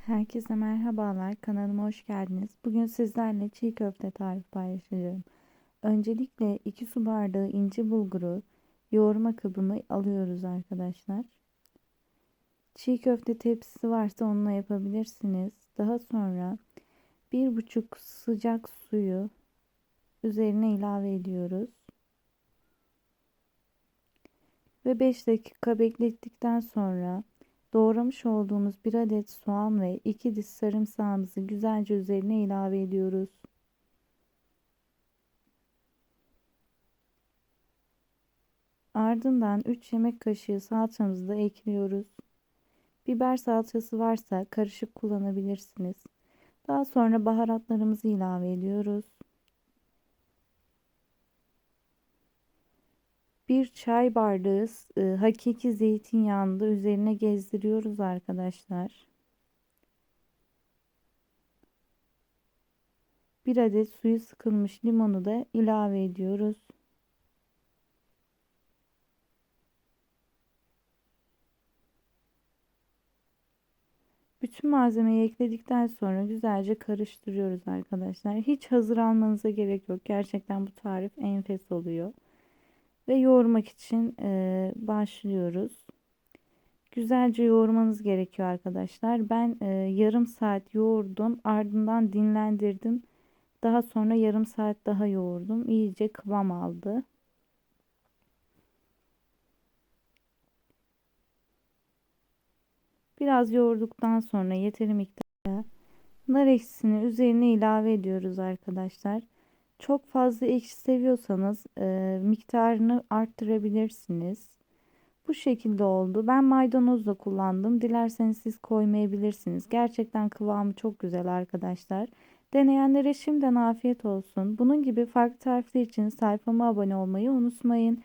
Herkese merhabalar, kanalıma hoş geldiniz. Bugün sizlerle çiğ köfte tarifi paylaşacağım. Öncelikle 2 su bardağı ince bulguru yoğurma kabımı alıyoruz arkadaşlar. Çiğ köfte tepsisi varsa onunla yapabilirsiniz. Daha sonra 1,5 sıcak suyu üzerine ilave ediyoruz. Ve 5 dakika beklettikten sonra Doğramış olduğumuz bir adet soğan ve iki diş sarımsağımızı güzelce üzerine ilave ediyoruz. Ardından 3 yemek kaşığı salçamızı da ekliyoruz. Biber salçası varsa karışık kullanabilirsiniz. Daha sonra baharatlarımızı ilave ediyoruz. Bir çay bardağı e, hakiki zeytinyağını da üzerine gezdiriyoruz arkadaşlar. Bir adet suyu sıkılmış limonu da ilave ediyoruz. Bütün malzemeyi ekledikten sonra güzelce karıştırıyoruz arkadaşlar. Hiç hazır almanıza gerek yok. Gerçekten bu tarif enfes oluyor ve yoğurmak için e, başlıyoruz. Güzelce yoğurmanız gerekiyor arkadaşlar. Ben e, yarım saat yoğurdum. Ardından dinlendirdim. Daha sonra yarım saat daha yoğurdum. İyice kıvam aldı. Biraz yoğurduktan sonra yeteri miktarda nar ekşisini üzerine ilave ediyoruz arkadaşlar. Çok fazla ekşi seviyorsanız e, miktarını arttırabilirsiniz. Bu şekilde oldu. Ben maydanoz da kullandım. Dilerseniz siz koymayabilirsiniz. Gerçekten kıvamı çok güzel arkadaşlar. Deneyenlere şimdiden afiyet olsun. Bunun gibi farklı tarifler için sayfama abone olmayı unutmayın.